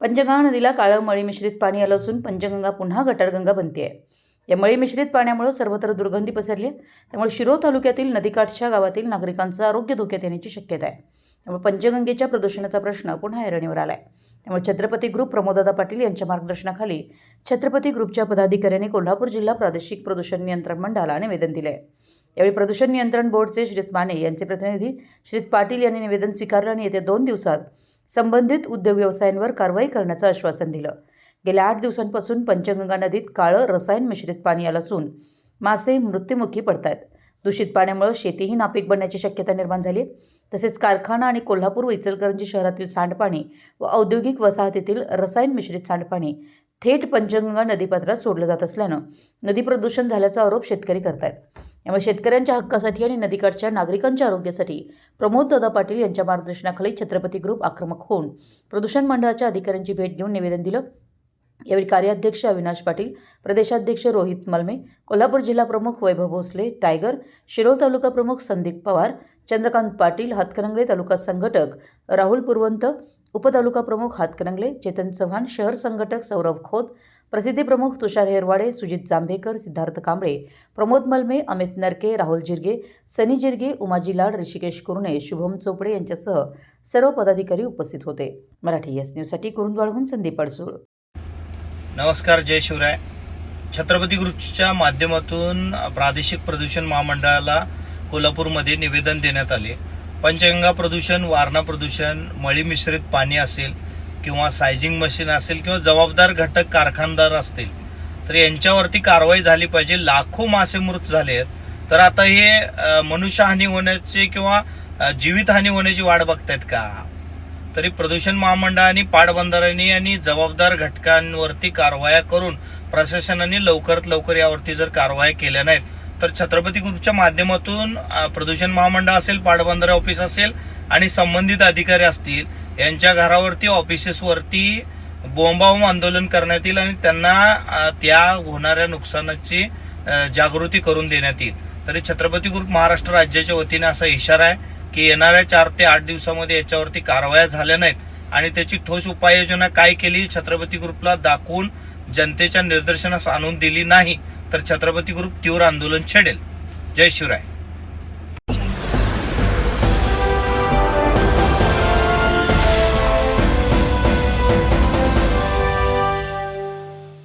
पंचगंगा नदीला काळं मळी मिश्रित पाणी आलं असून पंचगंगा पुन्हा गटारगंगा बनते आहे या मळी मिश्रित पाण्यामुळे सर्वत्र दुर्गंधी पसरली आहे. त्यामुळे शिरो तालुक्यातील नदीकाठच्या गावातील नागरिकांचं आरोग्य धोक्यात येण्याची शक्यता आहे. त्यामुळे पंचगंगेच्या प्रदूषणाचा प्रश्न पुन्हा ऐरणीवर आला आहे त्यामुळे छत्रपती ग्रुप प्रमोददा पाटील यांच्या मार्गदर्शनाखाली छत्रपती ग्रुपच्या पदाधिकाऱ्यांनी कोल्हापूर जिल्हा प्रादेशिक प्रदूषण नियंत्रण मंडळाला निवेदन दिले आहे यावेळी प्रदूषण नियंत्रण बोर्डचे श्रीत माने यांचे प्रतिनिधी श्रीत पाटील यांनी निवेदन स्वीकारलं आणि येत्या दोन दिवसात संबंधित उद्योग व्यवसायांवर कारवाई करण्याचं आश्वासन दिलं. गेल्या आठ दिवसांपासून पंचगंगा नदीत काळं रसायन मिश्रित पाणी आलं असून मासे मृत्युमुखी पडत आहेत दूषित पाण्यामुळे शेतीही नापीक बनण्याची शक्यता निर्माण झाली. तसेच कारखाना आणि कोल्हापूर व इचलकरंजी शहरातील सांडपाणी व औद्योगिक वसाहतीतील रसायन मिश्रित सांडपाणी थेट पंचगंगा नदीपात्रात सोडलं जात असल्यानं नदी प्रदूषण झाल्याचा आरोप शेतकरी करतायत. यामुळे शेतकऱ्यांच्या हक्कासाठी आणि नदीकाठच्या नागरिकांच्या आरोग्यासाठी प्रमोद दादा पाटील यांच्या मार्गदर्शनाखाली छत्रपती ग्रुप आक्रमक होऊन प्रदूषण मंडळाच्या अधिकाऱ्यांची भेट घेऊन निवेदन दिलं. यावेळी कार्याध्यक्ष अविनाश पाटील प्रदेशाध्यक्ष रोहित मलमे कोल्हापूर जिल्हा प्रमुख वैभव भोसले टायगर शिरोळ तालुका प्रमुख संदीप पवार चंद्रकांत पाटील हातकणंगले तालुका संघटक राहुल पुरवंत उपतालुका प्रमुख हातकणंगले चेतन चव्हाण शहर संघटक सौरभ खोत प्रसिद्धी प्रमुख तुषार हेरवाडे सुजित जांभेकर सिद्धार्थ कांबळे प्रमोद मलमे अमित नरके राहुल जिरगे सनी जिरगे उमाजी लाड ऋषिकेश कुरणे शुभम चोपडे यांच्यासह सर्व पदाधिकारी उपस्थित होते. मराठी एस न्यूजसाठी कुरुंदवाडहून संदीप अडसूळ. नमस्कार जय शिवराय. छत्रपती ग्रुपच्या माध्यमातून प्रादेशिक प्रदूषण महामंडळाला कोल्हापूरमध्ये निवेदन देण्यात आले. पंचगंगा प्रदूषण वारणा प्रदूषण मळी मिश्रित पाणी असेल किंवा सायझिंग मशीन असेल किंवा जबाबदार घटक कारखानदार असतील तर यांच्यावरती कारवाई झाली पाहिजे. लाखो मासे मृत झाले आहेत. तर आता हे मनुष्यहानी होण्याची किंवा जीवितहानी होण्याची वाट बघतायत का? तरी प्रदूषण महामंडळाने पाटबंधाऱ्यांनी आणि जबाबदार घटकांवरती कारवाया करून प्रशासनाने लवकरात लवकर यावरती जर कारवाया केल्या नाहीत तर छत्रपती ग्रुपच्या माध्यमातून प्रदूषण महामंडळ असेल पाटबंधारे ऑफिस असेल आणि संबंधित अधिकारी असतील यांच्या घरावरती ऑफिसेसवरती बोंबाबोंब आंदोलन करण्यात येईल आणि त्यांना त्या होणाऱ्या नुकसानाची जागृती करून देण्यात येईल. तरी छत्रपती ग्रुप महाराष्ट्र राज्याच्या वतीने असा इशारा आहे की येणाऱ्या चार ते आठ दिवसामध्ये याच्यावरती कारवाया झाल्या नाहीत आणि त्याची ठोस उपाययोजना काय केली छत्रपती ग्रुपला दाखवून जनतेच्या निदर्शनास आणून दिली नाही तर छत्रपती ग्रुप तीव्र आंदोलन छेडेल. जय शिवराय.